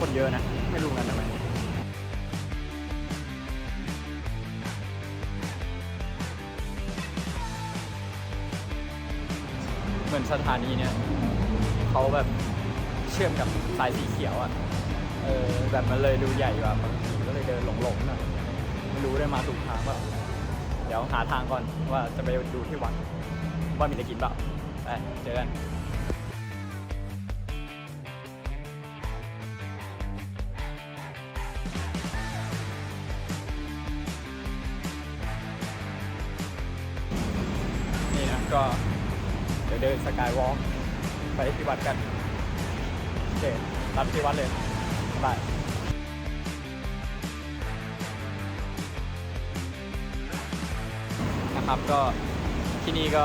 คนเยอะนะ ไม่รู้กันทำไมเหมือนสถานีเนี่ยเขาแบบเชื่อมกับสายสีเขียวอะ เออแบบมันเลยดูใหญ่กว่าบางทีก็เลยเดินหลงๆหน่อยไม่รู้ได้มาถูกทางเปล่าเดี๋ยวหาทางก่อนว่าจะไปดูที่วัดว่ามีอะไรกินเปล่าไปเจอกัน กายวอล์กไปที่วัดกันโอเครับที่วัดเลยบายนะครับก็ที่นี่ก็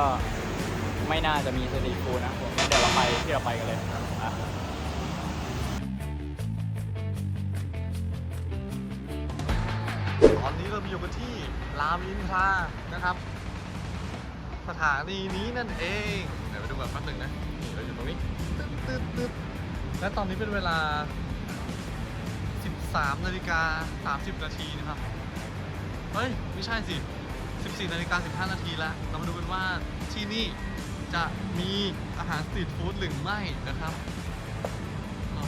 ไม่น่าจะมีสตรีทฟู้ดนะผมเดี๋ยวเราไปที่เราไปกันเลยอะตอนนี้เราอยู่กันที่รามอินทรานะครับ สถานีนี้นั่นเอง เดี๋ยวไปดูกันแป๊บหนึ่งนะนี่เราอยู่ตรงนี้ตึ๊ดตึ๊ดตึ๊ดและตอนนี้เป็นเวลา 13นาฬิกา30 นาทีนะครับ เฮ้ย ไม่ใช่สิ 14นาฬิกา15 นาทีแล้วเรามาดูกันว่าที่นี่จะมีอาหารสตรีทฟู้ดหรือไม่นะครับอ๋อ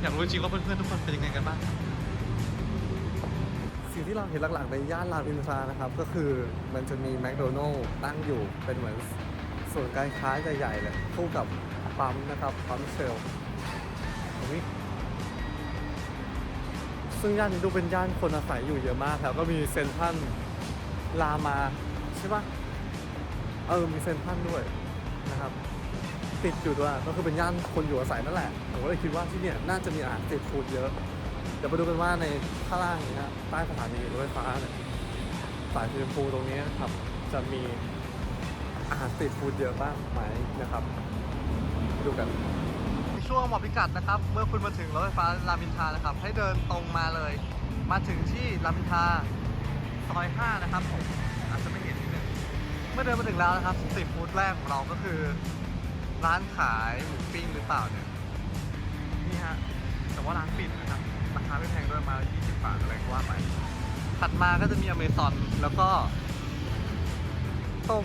อยากรู้จริงว่าเพื่อนๆทุกคนเป็นยังไงกันบ้าง สิ่งที่เราเห็นหลักๆในย่านรามอินทรานะครับ ก็คือมันจะมีแมคโดนัลล์ตั้งอยู่เป็นเหมือน ส่วนการค้าใหญ่ๆเลยคู่กับปั๊มนะครับปั๊มเชลตรงนี้ซึ่งย่านนี้ดูเป็นย่านคนอาศัยอยู่เยอะมากครับก็มีเซนทรัลามาใช่ปะเออมีเซนทรัลด้วยนะครับ ติดอยู่ด้วยก็คือเป็นย่านคนอยู่อาศัยนั่นแหละผมก็เลยคิดว่าที่เนี่ยน่าจะมีอาหารตรีทฟู้ดเยอะเดี๋ยวไปดูกันว่าในข้างล่างนี้นะใต้สถานีรถไฟฟ้าเนี่ยสายสีชมพูตรงนี้ครับจะมี อาหารสตรีทฟู้ดเยอะบ้างไหมนะครับ ดูกัน ช่วงหมอพิกัดนะครับ เมื่อคุณมาถึงรถไฟฟ้ารามอินทรานะครับ ให้เดินตรงมาเลย มาถึงที่รามอินทราซอย 5 นะครับผมอาจจะไม่เห็นนิดนึงเมื่อเดินมาถึงแล้วนะครับสตรีทฟู้ดแรกของเราก็คือ ร้านขายหมูปิ้งหรือเปล่าเนี่ยนี่ฮะแต่ว่าร้านปิดนะครับราคาไม่แพงด้วยมา 20 บาทอะไรก็ว่าไปถัดมาก็จะมีอเมซอนแล้วก็ต้ม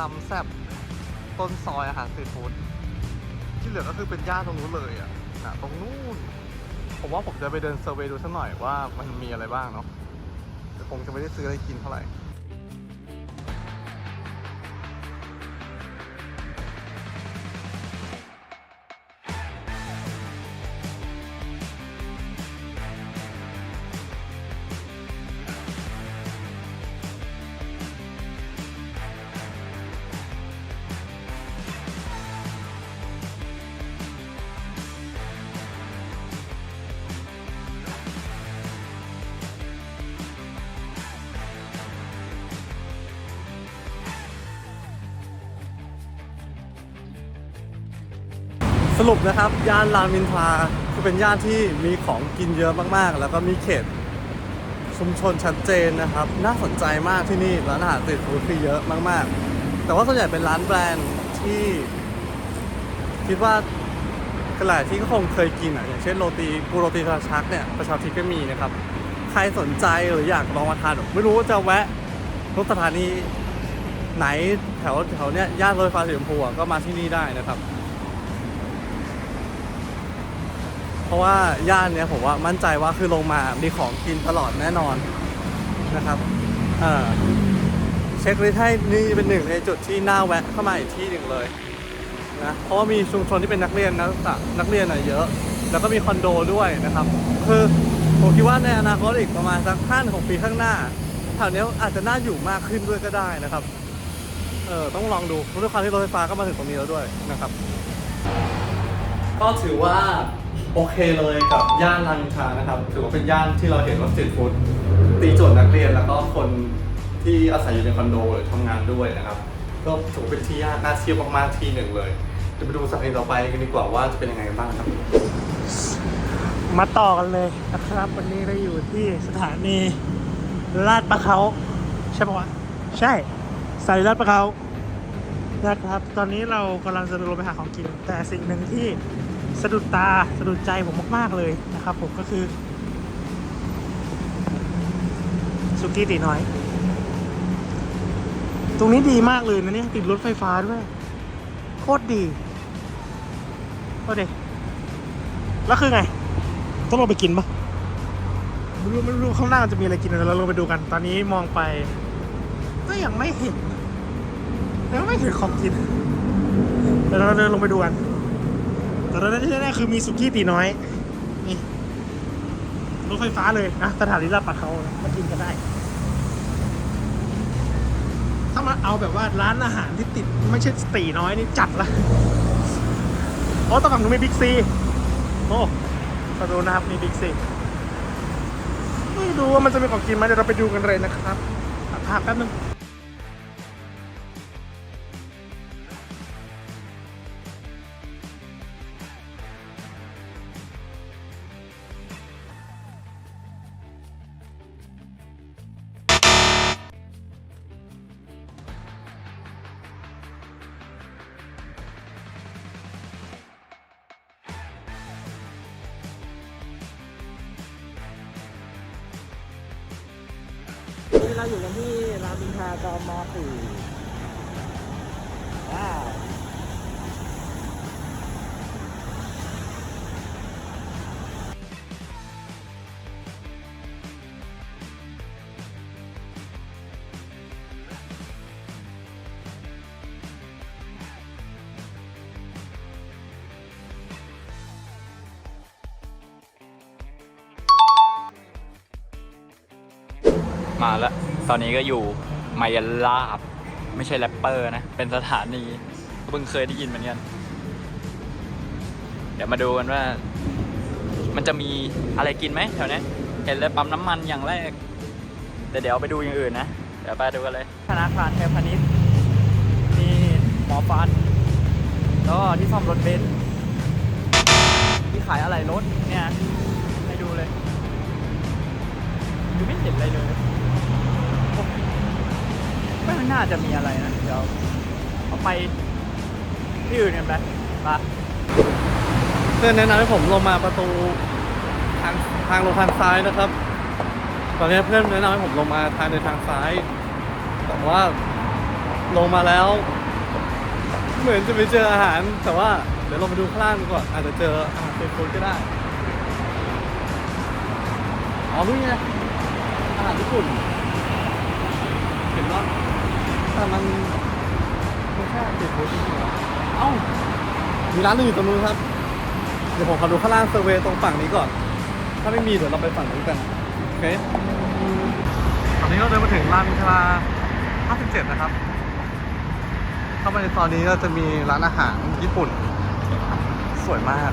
ตำแซ่บต้นซอยอาหารสตรีทฟู้ดที่เหลือก็คือเป็นย่านตรงนู้นเลยอะนะตรงนู้น ผมว่าผมจะไปเดินเซอร์เวย์ดูสักหน่อยว่ามันมีอะไรบ้างเนาะแต่คงจะไม่ได้ซื้ออะไรกินเท่าไหร่ สรุปนะครับย่านรามอินทราคือเป็นย่านที่มีของกินเยอะมากๆ แล้วก็มีเขตชุมชนชัดเจนนะครับ น่าสนใจมากที่นี่ร้านอาหารสตรีทฟู้ดคือเยอะมากๆ แต่ว่าส่วนใหญ่เป็นร้านแบรนด์ที่ คิดว่าหลายที่ก็คงเคยกินอะอย่างเช่นโรตีกูโรตีกระชักเนี่ยประชาธิปก็มีนะครับใครสนใจหรืออยากลองมาทานไม่รู้ว่าจะแวะทุกสถานีไหนแถวแถวเนี้ยย่านรถไฟฟ้าสีชมพูก็มาที่นี่ได้นะครับ เพราะว่าย่านเนี้ยผมว่ามั่นใจว่าคือลงมามีของกินตลอดแน่นอนนะครับเออเช็คลิสต์ให้นี่เป็นหนึ่งในจุดที่น่าแวะเข้ามาอีกที่หนึ่งเลยนะเพราะว่ามีชุมชนที่เป็นนักเรียนนักศึกษานักเรียนอะเยอะ แล้วก็มีคอนโดด้วยนะครับ คือผมคิดว่าในอนาคตอีกประมาณสักห้าถึงหกปีข้างหน้าแถวนี้อาจจะน่าอยู่มากขึ้นด้วยก็ได้นะครับเออต้องลองดูด้วยความที่รถไฟฟ้าก็มาถึงตรงนี้แล้วด้วยนะครับ ก็ถือว่าโอเคเลยกับย่านรามอินทรานะครับ ถือว่าเป็นย่านที่เราเห็นว่าสตรีทฟู้ดตีโจทย์นักเรียนแล้วก็คนที่อาศัยอยู่ในคอนโดหรือทำงานด้วยนะครับ ก็ถือว่าเป็นที่ย่านน่าเที่ยวมากๆที่หนึ่งเลยเดี๋ยวไปดูสถานีต่อไปกันดีกว่าว่าจะเป็นยังไงบ้างครับ มาต่อกันเลยนะครับ วันนี้เราอยู่ที่สถานีลาดประเขาใช่ปะวะใช่สายลาดประเขานะครับ ตอนนี้เรากำลังจะลงไปหาของกิน แต่สิ่งหนึ่งที่ สะดุดตาสะดุดใจผมมากๆเลยนะครับ ผมก็คือสุกี้ตีน้อย ตรงนี้ดีมากเลยนะเนี่ยติดรถไฟฟ้าด้วย โคตรดีโคตรดีแล้วคือไง ต้องลงไปกินปะไม่รู้ไม่รู้ข้างหน้าจะมีอะไรกินเดี๋ยวเราลงไปดูกัน ตอนนี้มองไป ก็ยังไม่เห็นยังไม่เห็นของกินเดี๋ยวเราเดินลงไปดูกัน แต่ตอนนั้นที่แน่ๆคือมีสุกี้ตีน้อย นี่รถไฟฟ้าเลยนะสถานีรับปากเขามากินกันได้ ถ้ามาเอาแบบว่าร้านอาหารที่ติดไม่ใช่ตีน้อยนี่จัดละโอ้ตะฝั่งนู้นมีบิ๊กซี โอ้ประตูนะครับมีบิ๊กซีไม่ดูว่ามันจะมีของกินไหมเดี๋ยวเราไปดูกันเลยนะครับตัดภาพแป๊บนึง เราอยู่กันที่รามอินทรากมอสี่ว้าวมาแล้ว ตอนนี้ก็อยู่ไมยลาบ ไม่ใช่แรปเปอร์นะ เป็นสถานีเพิ่งเคยได้ยินเหมือนกัน เดี๋ยวมาดูกันว่า มันจะมีอะไรกินไหมแถวนี้เห็นเลยปั๊มน้ำมันอย่างแรกแต่เดี๋ยวไปดูอย่างอื่นนะ เดี๋ยวไปดูกันเลย ธนาคารไทยพาณิชย์นี่หมอฟันแล้วก็ที่ซ่อมรถเบนซ์ที่ขายอะไรรถเนี่ยให้ดูเลยดูไม่เห็นอะไรเลย ไม่น่าจะมีอะไรนะ เดี๋ยวเอาไปที่อื่นกันไปไปเพื่อนแนะนำให้ผมลงมาประตูทางทางลงทางซ้ายนะครับ ตอนนี้เพื่อนแนะนำให้ผมลงมาทางในทางซ้าย แต่ว่าลงมาแล้ว เหมือนจะไปเจออาหาร แต่ว่าเดี๋ยวลงไปดูข้างล่างดีกว่าอาจจะเจออาหารเป็นคนก็ได้อ๋อนี่ไงอาหารญี่ปุ่นเห็นว่า แต่มันไม่ใช่ติดโพสจริงๆเหรอเอ้ามีร้านหนึงอยู่ตรงนู้นครับ เดี๋ยวผมขอดูข้างล่างเซอร์เวย์ตรงฝั่งนี้ก่อน ถ้าไม่มีเดี๋ยวเราไปฝั่งนู้นกันโอเคตอนนี้เราเดินมาถึงรามอินทรา57 นะครับ เข้ามาในตอนนี้ก็จะมีร้านอาหารญี่ปุ่น สวยมาก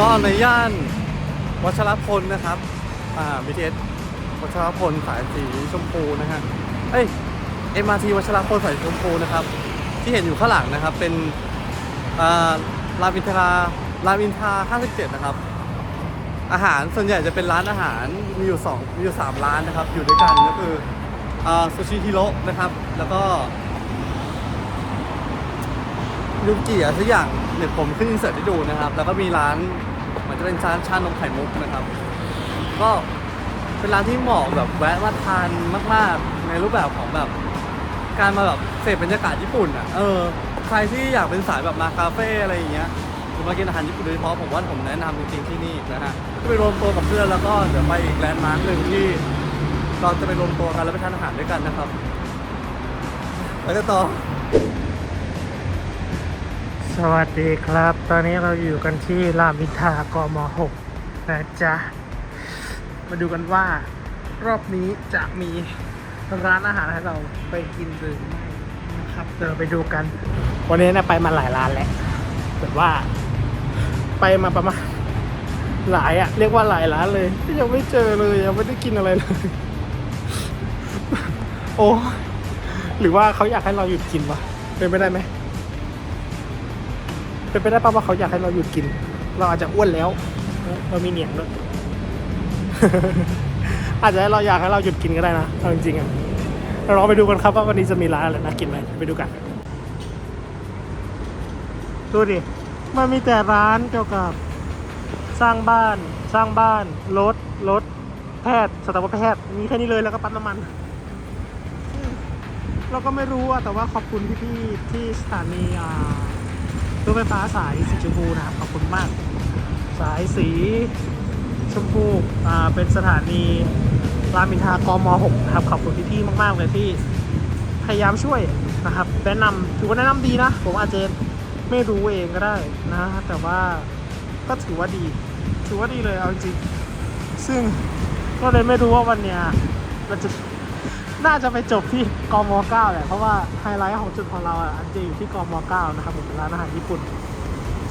ก็ในย่านวัชรพลนะครับ อ่า BTS วัชรพลสายสีชมพูนะฮะ เอ้ย MRT วัชรพลสายชมพูนะครับ ที่เห็นอยู่ข้างหลังนะครับ เป็น อ่ารามอินทรารามอินทรา57 นะครับ อาหารส่วนใหญ่จะเป็นร้านอาหาร มีอยู่สองมีอยู่สามร้านนะครับ อยู่ด้วยกันก็คืออ่าซูชิฮิโร่นะครับ แล้วก็ยูกิอะสักอย่างเดี๋ยวผมขึ้นอินเสิร์ตให้ดูนะครับ แล้วก็มีร้าน จะเป็นชานชานมไข่มุกนะครับ ก็เป็นร้านที่เหมาะแบบแวะมาทานมาก ๆ ในรูปแบบของแบบการมาแบบเสพบรรยากาศญี่ปุ่นอะเออใครที่อยากเป็นสายแบบมาคาเฟ่อะไรอย่างเงี้ยหรือมากินอาหารญี่ปุ่นโดยเฉพาะผมว่าผมแนะนำจริงๆที่นี่นะฮะก็ไปรวมตัวกับเพื่อนแล้วก็เดี๋ยวไปอีกแลนด์มาร์คหนึ่งที่เราจะไปรวมตัวกันแล้วไปทานอาหารด้วยกันนะครับ แล้วก็ต่อ สวัสดีครับ ตอนนี้เราอยู่กันที่รามอินทรากม6นะจ๊ะ มาดูกันว่ารอบนี้จะมีร้านอาหารให้เราไปกินหรือไม่นะครับเดี๋ยวไปดูกัน วันนี้นะไปมาหลายร้านแล้วแบบว่า ไปมาประมาณหลายอะเรียกว่าหลายร้านเลยยังไม่เจอเลยยังไม่ได้กินอะไรเลย โอ้หรือว่าเขาอยากให้เราหยุดกินวะเป็นไปได้ไหม เป็นไปได้ป่ะว่าเขาอยากให้เราหยุดกิน เราอาจจะอ้วนแล้ว เรามีเหนียงด้วยอาจจะให้เราอยากให้เราหยุดกินก็ได้นะเอาจริงๆอะเราลองไปดูกันครับว่าวันนี้จะมีร้านอะไรน่ากินไหมไปดูกัน ดูดิ มันมีแต่ร้านเกี่ยวกับ สร้างบ้าน สร้างบ้าน รถ รถ แพทย์ สัตวแพทย์ มีแค่นี้เลยแล้วก็ปั๊มน้ำมัน เราก็ไม่รู้อะแต่ว่าขอบคุณพี่ๆที่สถานีอ่า รถไฟฟ้าสายสีชมพูนะครับขอบคุณมาก สายสีชมพูอ่าเป็นสถานีรามอินทรากม .6 นะครับขอบคุณพี่ๆมาก ๆ เลยที่พยายามช่วยนะครับ แนะนำถือว่าแนะนำดีนะ ผมอาจจะไม่รู้เองก็ได้นะ แต่ว่าก็ถือว่าดี ถือว่าดีเลยเอาจริงซึ่งก็เลยไม่รู้ว่าวันเนี้ยเราจะ น่าจะไปจบที่กม9แหละเพราะว่าไฮไลท์ของจุดของเราอะจะอยู่ที่กม9นะครับผมเป็นร้านอาหารญี่ปุ่น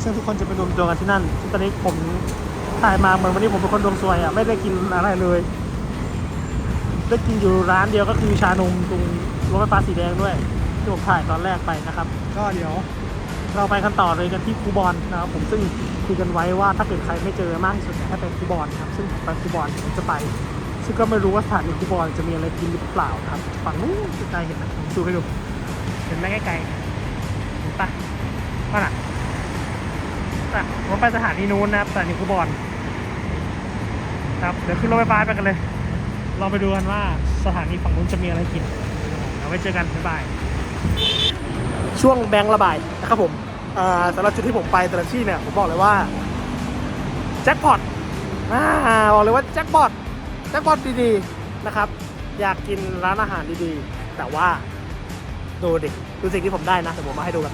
ซึ่งทุกคนจะไปรวมตัวกันที่นั่นซึ่งตอนนี้ผมถ่ายมาเหมือนวันนี้ผมเป็นคนดวงซวยอะไม่ได้กินอะไรเลยได้กินอยู่ร้านเดียวก็คือชานมตรงรถไฟฟ้าสีแดงด้วยที่ผมถ่ายตอนแรกไปนะครับ ก็เดี๋ยวเราไปกันต่อเลยกันที่คูบอลนะครับผมซึ่งคุยกันไว้ว่าถ้าเกิดใครไม่เจอมากที่สุดให้ไปคูบอลครับซึ่งไปคูบอลผมจะไป ซึ่งก็ไม่รู้ว่าสถานีคูบอลจะมีอะไรกินหรือเปล่าครับฝั่งนู้นไกลๆเห็นไหมดูให้ดูเห็นไหมไกลๆเห็นปะว่าน่ะอะผมไปสถานีนู้นนะครับสถานีคูบอลครับเดี๋ยวขึ้นรถไฟฟ้าไปกันเลยลองไปดูกันว่าสถานีฝั่งนู้นจะมีอะไรกินเอาไว้เจอกันบ๊ายบายช่วงแบงค์ระบายนะครับผมสำหรับจุดที่ผมไปแต่ละที่เนี่ยผมบอกเลยว่าแจ็คพอตอ่าบอกเลยว่าแจ็คพอต แจ็คพอตดีๆนะครับ อยากกินร้านอาหารดีๆ แต่ว่าดูดิ ดูสิ่งที่ผมได้นะแต่ผมมาให้ดูกัน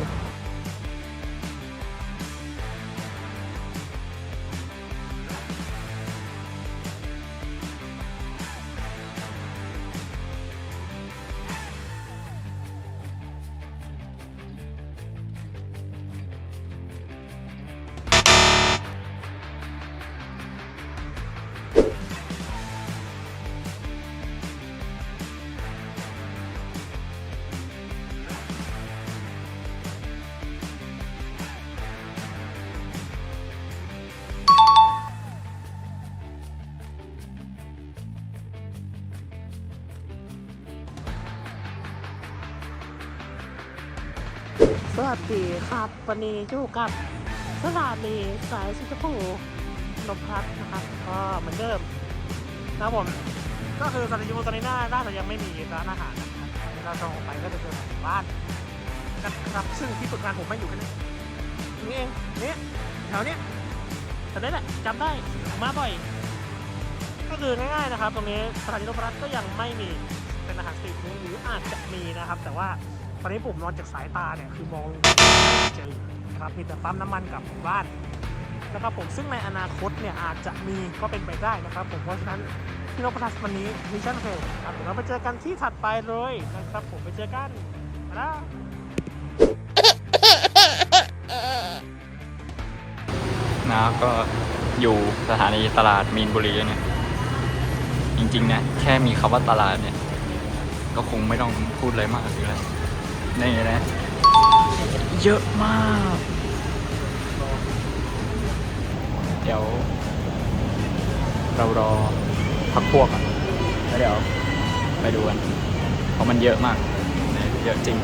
ดีครับวันนี้อยู่กับสถานีสายสิงคโปร์นพพัฒนะครับก็เหมือนเดิมนะครับผมก็คือสถานีตอนนี้น่าน่าจะยังไม่มีร้านอาหารนะครับเราจะออกไปก็จะเจอหมู่บ้านนะครับซึ่งที่ฝึกงานผมไม่อยู่กันนี่นี้เองเนี่ยแถวเนี้ยแถวนี้แหละจำได้มาบ่อย ก็คือง่ายๆนะครับ ตรงนี้สถานีรถไฟฟ้าก็ยังไม่มีเป็นอาหารสตรีทฟู้ดหรืออาจจะมีนะครับ แต่ว่า อนนี้ผมนอนจากสายตาเนี่ยคือมองไม่เจอนะครับมีแต่ปั๊มน้ำมันกับหมู่บ้านนะครับผมซึ่งในอนาคตเนี่ยอาจจะมีก็เป็นไปได้นะครับผมเพราะฉะนั้นที่นพทัศน์วันนี้มิชชั่นเฟลครับเดี๋ยวเราไปเจอกันที่ถัดไปเลยนะครับผมไปเจอกันมาแล้วนะก็อยู่สถานีตลาดมีนบุรีเนี่ยจริงๆนะแค่มีคำว่าตลาดเนี่ย ก็คงไม่ต้องพูดอะไรมากอยู่แล้ว นี่นะ เยอะมาก เดี๋ยว เรารอพักพวกอะแล้วเดี๋ยวไปดูกันเพราะมันเยอะมากนะเยอะจริง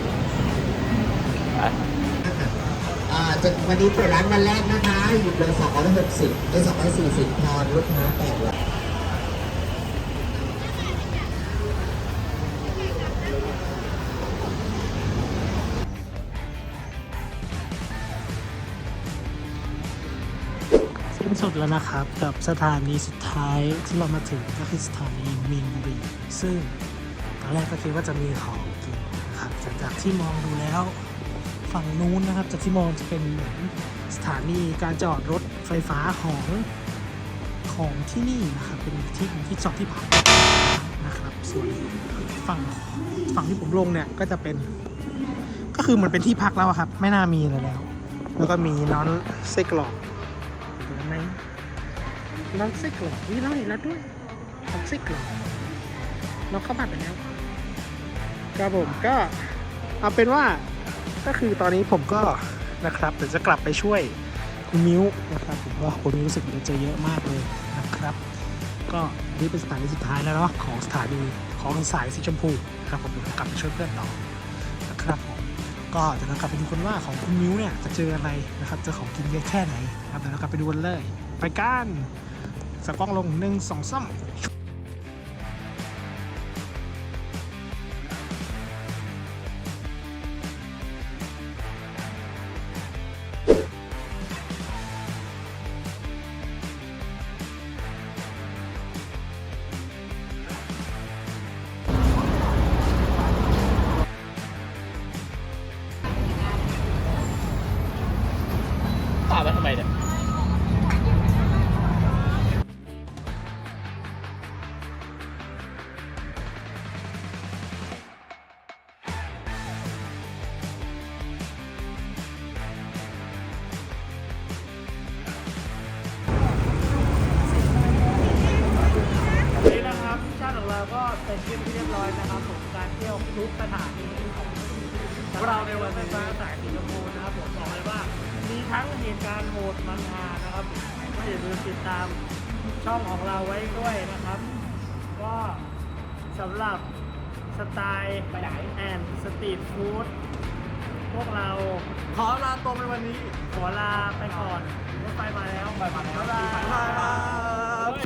ไปอ่าจะวันนี้เปิดร้านวันแรกนะคะ อยู่เลยสองร้อยหกสิบได้สองร้อยสี่สิบทอนลูกค้าแปดร้อย สิ้นสุดแล้วนะครับกับสถานีสุดท้ายที่เรามาถึงก็คือสถานีมีนบุรีซึ่งตอนแรกก็คิดว่าจะมีของกินครับแต่จากที่มองดูแล้วฝั่งนู้นนะครับ จากที่มองจะเป็นเหมือนสถานีการจอดรถไฟฟ้าของของที่นี่นะครับเป็นที่ที่จอดที่พักนะครับส่วนฝั่งฝั่งที่ผมลงเนี่ยก็จะเป็น ก็คือเหมันเป็นที่พักแล้วครับ ไม่น่ามีอะไรแล้ว แล้วก็มีน้อนไส้กรอกเห็นไหม น้องไส้กรอกนี่เราเห็นแล้วด้วยน้องไส้กรอกน้องเข้าบัตรไปแล้วครับผมก็เอาเป็นว่าก็คือตอนนี้ผมก็นะครับเดี๋ยวจะกลับไปช่วยคุณมิ้วนะครับผมว่าคนนี้รู้สึกจะเจอเยอะมากเลยนะครับ ก็นี่เป็นสถานีสุดท้ายแล้วเนาะของสถานีของสายสีชมพูครับผมเดี๋ยวกลับไปช่วยเพื่อนต่อนะครับผมก็เดี๋ยวเรากลับไปดูกันว่าของคุณมิ้วเนี่ยจะเจออะไรนะครับเจอของกินเยอะแค่ไหนนะครับเดี๋ยวเรากลับไปดูกันเลย ไปกัน สกกล้องลงหนึ่งสองสาม เราก็เสร็จสิ้นที่เรียบร้อยนะครับผมการเที่ยวทุกสถานีของเราในวันนี้ฟ้าสายสีชมพูนะครับผมบอกเลยว่ามีทั้งเหตุการณ์โหดมันฮานะครับก็อย่าลืมติดตามช่องของเราไว้ด้วยนะครับ ก็สำหรับสไตล์ไปไหนแอนสตรีทฟู้ดพวกเราขอลาตัวไปวันนี้ ขอลาไปก่อนรถไฟมาแล้วไปมาแล้วบ๊ายบายบ๊ายบาย